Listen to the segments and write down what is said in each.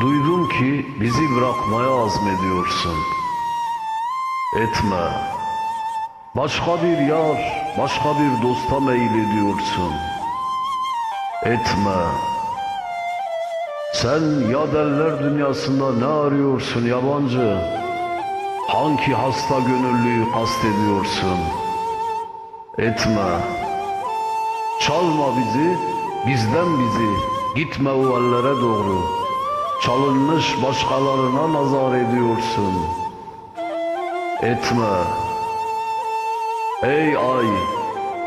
Duydum ki bizi bırakmaya azmediyorsun. Etme. Başka bir yar, başka bir dosta meylediyorsun. Etme. Sen ya derler dünyasında ne arıyorsun yabancı? Hangi hasta gönüllüyü kastediyorsun? Etme. Çalma bizi, bizden bizi, gitme o ellere doğru. Çalınmış başkalarına nazar ediyorsun. Etme. Ey ay,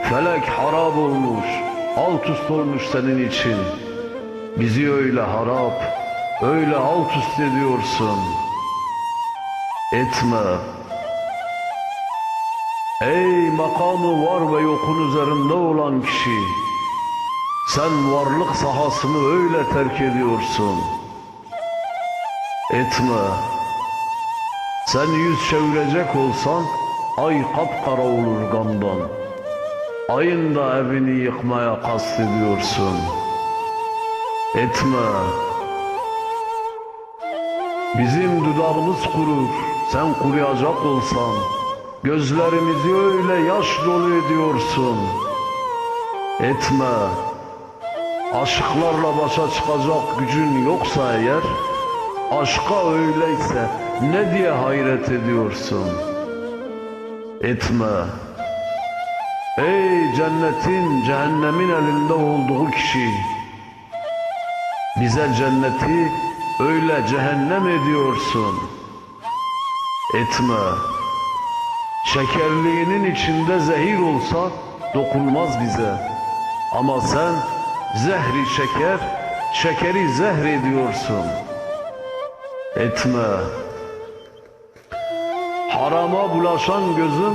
felek harap olmuş, alt üst olmuş senin için. Bizi öyle harap, öyle alt üst ediyorsun. Etme. Makamı var ve yokun üzerinde olan kişi. Sen varlık sahasını öyle terk ediyorsun. Etme. Sen yüz çevirecek olsan ay kapkara olur gamdan. Ayın da evini yıkmaya kastediyorsun. Etme. Bizim dudağımız kurur, sen kuruyacak olsan, gözlerimizi öyle yaş dolu ediyorsun. Etme. Aşıklarla başa çıkacak gücün yoksa eğer, aşka öyleyse ne diye hayret ediyorsun? Etme. Ey cennetin cehennemin elinde olduğu kişi, bize cenneti öyle cehennem ediyorsun. Etme. Şekerliğinin içinde zehir olsa dokunmaz bize. Ama sen zehri şeker, şekeri zehr ediyorsun. Etme. Harama bulaşan gözün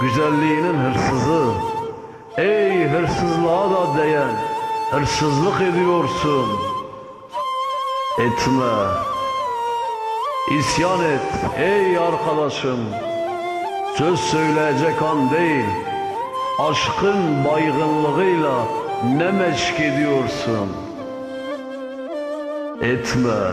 güzelliğinin hırsızı. Ey hırsızlığa da değen, hırsızlık ediyorsun. Etme. İsyan et ey arkadaşım. Söz söyleyecek an değil. Aşkın baygınlığıyla ne meşk ediyorsun? Etme.